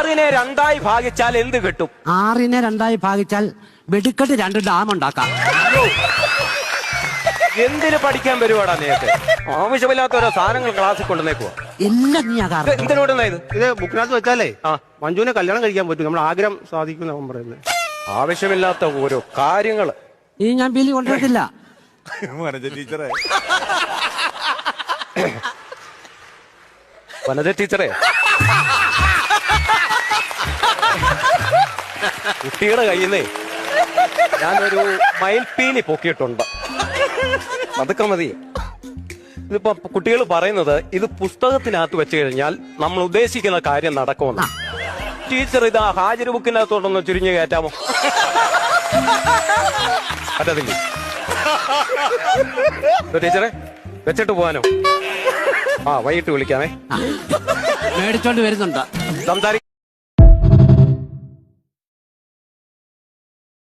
ആറിനെ രണ്ടായി ഭാഗിച്ചാൽ എന്ത് കിട്ടും? ആറിനെ രണ്ടായി ഭാഗിച്ചാൽ വെടിക്കെട്ട് രണ്ട് ഡാം ഉണ്ടാക്കാം. എന്തിനു പഠിക്കാൻ വരുവാടാ നീയൊക്കെ? ആവശ്യമില്ലാത്ത ഓരോ സാധനങ്ങൾ ക്ലാസ്സിൽ കൊണ്ടുവന്നേക്കുവാ. എല്ലാം നീ ആ ഇത് എന്തിനോടുന്നാ ഇത്? ഇത് ബുക്കിനകത്ത് വെച്ചാലേ ആ. മഞ്ജുവിനെ കല്യാണം കഴിക്കാൻ പറ്റും. നമ്മൾ ആഗ്രഹം സാധിക്കും എന്നാ അവൻ പറയുന്നത്. ആവശ്യമില്ലാത്ത ഓരോ കാര്യങ്ങൾ ഈ ഞാൻ ബില്ല് കൊണ്ടുവരത്തില്ല. ടീച്ചറേ ടീച്ചറെ. വനജ ടീച്ചറെ. കുട്ടിയുടെ കയ്യിൽ നിന്നേ ഞാനൊരു മയിൽപ്പീലി പൊക്കിയിട്ടുണ്ട്. അതൊക്കെ മതി. ഇതിപ്പോ കുട്ടികൾ പറയുന്നത് ഇത് പുസ്തകത്തിനകത്ത് വെച്ച് കഴിഞ്ഞാൽ നമ്മൾ ഉദ്ദേശിക്കുന്ന കാര്യം നടക്കുമെന്ന്. ടീച്ചർ ഇത് ആ ഹാജര് ബുക്കിനകത്തോട്ടൊന്ന് ചുരുങ്ങി കയറ്റാമോ? പറ്റത്തില്ലേ. ടീച്ചറെ വെച്ചിട്ട് പോവാനോ ആ വൈകിട്ട് വിളിക്കാമേ. മേടിച്ചോണ്ട് വരുന്നുണ്ട്. സംസാരിക്കാൻ